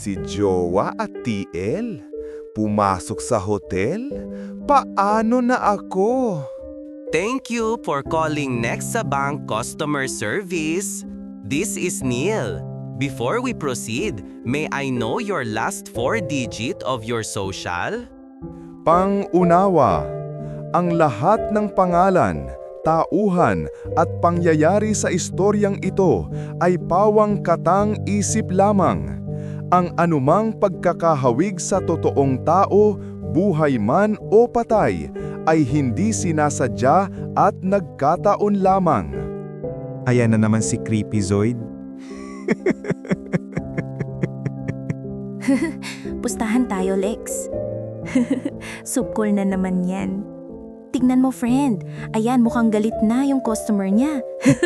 Si Jowa at TL? Pumasok sa hotel? Paano na ako? Thank you for calling Nexa Bank Customer Service. This is Neil. Before we proceed, may I know your last four digit of your social? Pangunawa, ang lahat ng pangalan, tauhan at pangyayari sa istoryang ito ay pawang katang isip lamang. Ang anumang pagkakahawig sa totoong tao, buhay man o patay, ay hindi sinasadya at nagkataon lamang. Ayan na naman si Creepy Zoid. Pustahan tayo, Lex. Subcall na naman yan. Tignan mo, friend. Ayan, mukhang galit na yung customer niya.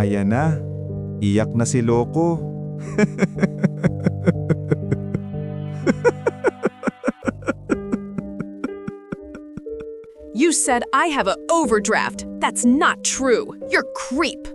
Ayan na. Iyak na si Loco. Said I have an overdraft. That's not true. You're creep.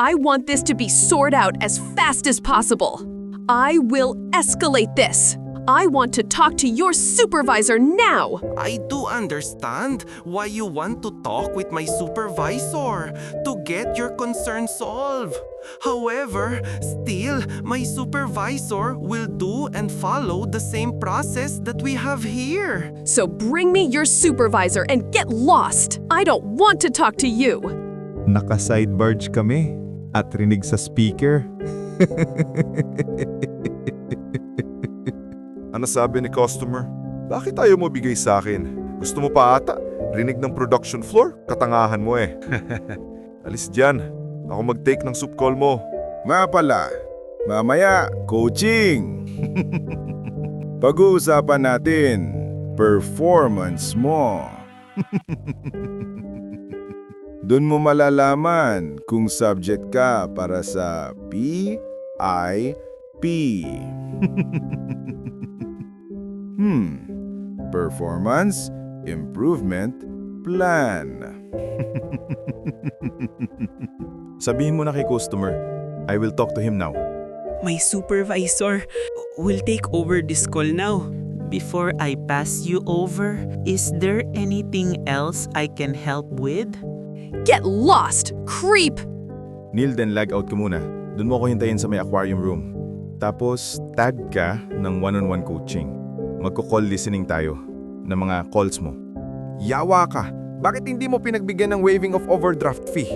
I want this to be sorted out as fast as possible. I will escalate this. I want to talk to your supervisor now. I do understand why you want to talk with my supervisor to get your concern solved. However, still, my supervisor will do and follow the same process that we have here. So bring me your supervisor and get lost. I don't want to talk to you. Naka-side barge kami. At rinig sa speaker. Ano sabi ni customer? Bakit ayaw mo bigay sa akin? Gusto mo pa ata? Rinig ng production floor? Katangahan mo eh. Alis dyan. Ako mag-take ng soup call mo. Nga pala, mamaya, coaching. Pag-uusapan natin, performance mo. Doon mo malalaman kung subject ka para sa PIP. Hmm, Performance Improvement Plan. Sabihin mo na kay customer, I will talk to him now. My supervisor will take over this call now. Before I pass you over, is there anything else I can help with? Get lost, creep. Neil, then lag out ka muna. Doon mo ako hintayin sa may aquarium room. Tapos, tag ka ng one-on-one coaching. Magko-call listening tayo ng mga calls mo. Yawa ka! Bakit hindi mo pinagbigyan ng waiving of overdraft fee?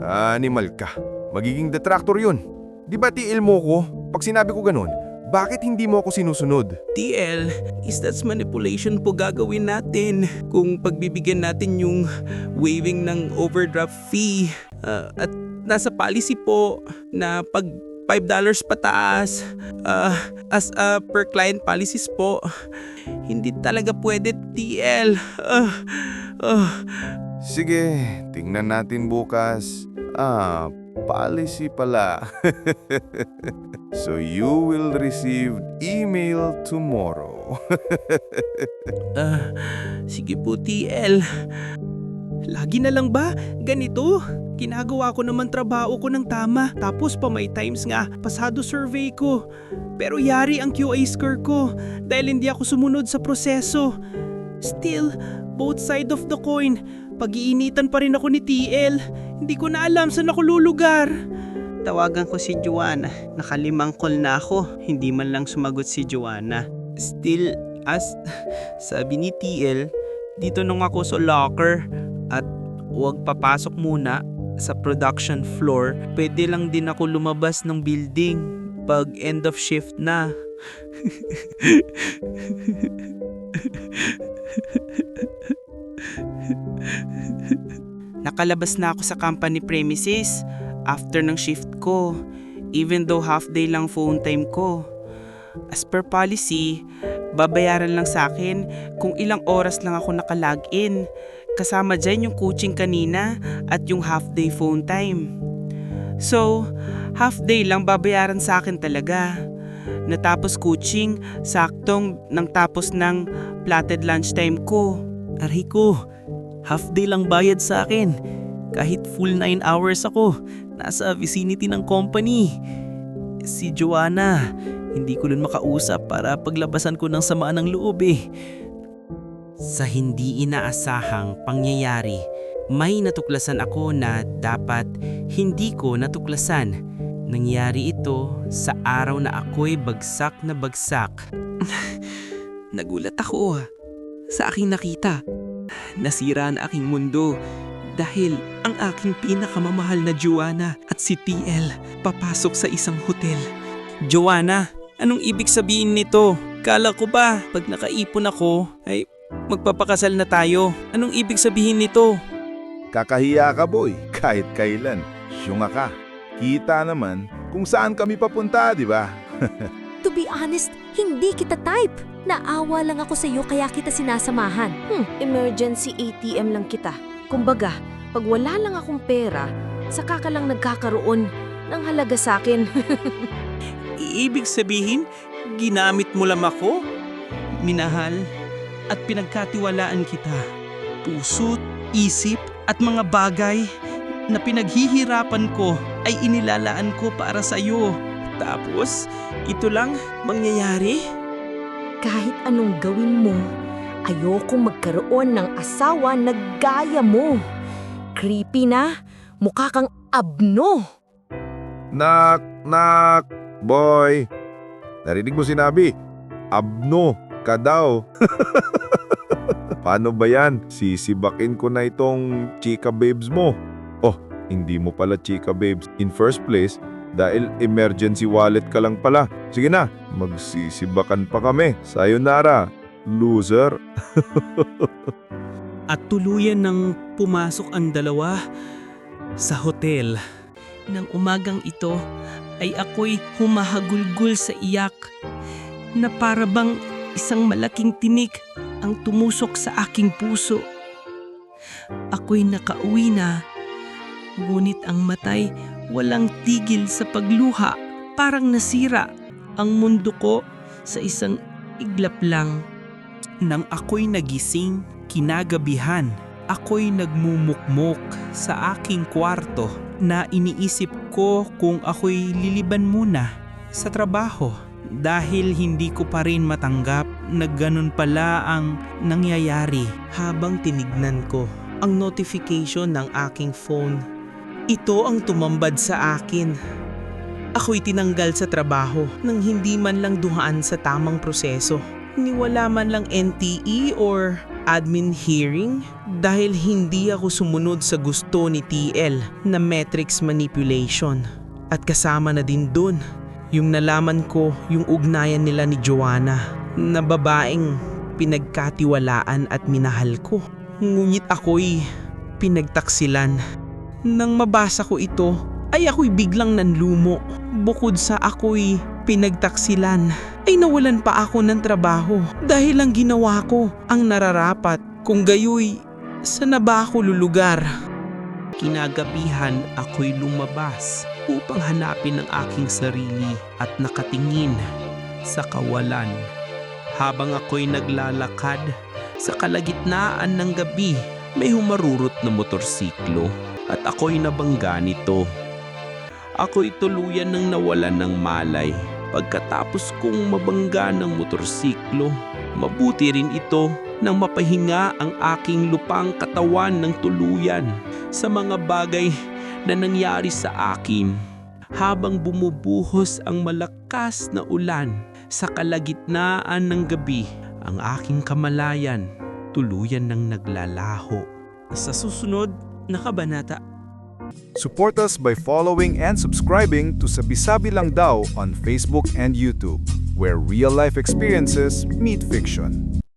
Animal ka. Magiging detractor yun. Di ba TL mo ko? Pag sinabi ko ganun, bakit hindi mo ako sinusunod? TL, is that's manipulation po gagawin natin kung pagbibigyan natin yung waiving ng overdraft fee. Ah, at nasa policy po na pag $5 pataas ah, as a per client policies po. Hindi talaga pwede TL. Ah, ah. Sige, tingnan natin bukas. Ah, policy pala. so you will receive email tomorrow. Ah, sige po TL. Lagi na lang ba? Ganito? Ginagawa ko naman trabaho ko ng tama tapos pa may times nga pasado survey ko. Pero yari ang QA score ko dahil hindi ako sumunod sa proseso. Still, both side of the coin, pag-iinitan pa rin ako ni TL. Hindi ko na alam saan ako lulugar. Tawagan ko si Joanna. Nakalimang call na ako. Hindi man lang sumagot si Joanna. Still, as sabi ni TL, dito nung ako sa locker at huwag papasok muna sa production floor. Pwede lang din ako lumabas ng building pag end of shift na. Nakalabas na ako sa company premises after ng shift ko, even though half day lang phone time ko. As per policy, babayaran lang sa akin kung ilang oras lang ako nakalagin. Kasama dyan yung coaching kanina at yung half day phone time. So, half day lang babayaran sa akin talaga. Natapos coaching, saktong nang tapos ng platted lunchtime ko. Aray ko, half day lang bayad sa akin. Kahit full 9 hours ako, nasa vicinity ng company. Si Joanna, Hindi ko nun makausap para paglabasan ko ng samaan ng loob eh. Sa hindi inaasahang pangyayari, may natuklasan ako na dapat hindi ko natuklasan. Nangyari ito sa araw na ako'y bagsak na bagsak. Nagulat ako ah, sa aking nakita. Nasira ang aking mundo dahil ang aking pinakamamahal na Joanna at si TL papasok sa isang hotel. Joanna, anong ibig sabihin nito? Kala ko ba pag nakaipon ako ay magpapakasal na tayo? Anong ibig sabihin nito? Kakahiya ka boy, kahit kailan. Syunga ka. Kita naman kung saan kami papunta, di ba? To be honest, hindi kita type. Naawa lang ako sa iyo kaya kita sinasamahan. Hmm, emergency ATM lang kita. Kumbaga, pag wala lang akong pera, saka ka lang nagkakaroon ng halaga sa akin. Ibig sabihin, ginamit mo lang ako? Minahal at pinagkatiwalaan kita. Puso't, isip at mga bagay na pinaghihirapan ko ay inilalaan ko para sa iyo. Tapos, ito lang mangyayari? Kahit anong gawin mo, ayokong magkaroon ng asawa na gaya mo. Creepy na, mukha kang abno. Nak, nak, boy. Narinig mo sinabi, abno ka daw. Paano ba yan? Sisibakin ko na itong chika babes mo. Oh, hindi mo pala chika babes in first place dahil emergency wallet ka lang pala. Sige na, magsisibakan pa kami. Sayonara, loser. At tuluyan nang pumasok ang dalawa sa hotel. Nang umagang ito ay ako'y humahagulgul sa iyak na para bang isang malaking tinik ang tumusok sa aking puso. Ako'y nakauwi na, ngunit ang matay walang tigil sa pagluha. Parang nasira ang mundo ko sa isang iglap lang. Nang ako'y nagising, kinagabihan, ako'y nagmumukmok sa aking kwarto na iniisip ko kung ako'y liliban muna sa trabaho dahil hindi ko pa rin matanggap na ganun pala ang nangyayari habang tinignan ko ang notification ng aking phone. Ito ang tumambad sa akin. Ako'y tinanggal sa trabaho nang hindi man lang duhaan sa tamang proseso. Niwala man lang NTE or admin hearing dahil hindi ako sumunod sa gusto ni TL na metrics manipulation. At kasama na din dun yung nalaman ko yung ugnayan nila ni Joanna na babaeng pinagkatiwalaan at minahal ko. Ngunit ako'y pinagtaksilan. Nang mabasa ko ito, ay ako'y biglang nanlumo. Bukod sa ako'y pinagtaksilan, ay nawalan pa ako ng trabaho dahil ang ginawa ko ang nararapat. Kung gayoy, saan na ba ako lulugar? Kinagabihan ako'y lumabas upang hanapin ang aking sarili at nakatingin sa kawalan. Habang ako'y naglalakad sa kalagitnaan ng gabi, may humarurot na motorsiklo at ako'y nabangga nito. Ako'y tuluyan ng nawalan ng malay pagkatapos kong mabangga ng motorsiklo. Mabuti rin ito nang mapahinga ang aking lupang katawan ng tuluyan sa mga bagay na nangyari sa akin habang bumubuhos ang malakas na ulan sa kalagitnaan ng gabi ang aking kamalayan tuluyan ng naglalaho. Sa susunod na kabanata Support us by following and subscribing to Sabi-Sabi Lang Daw on Facebook and YouTube, where real-life experiences meet fiction.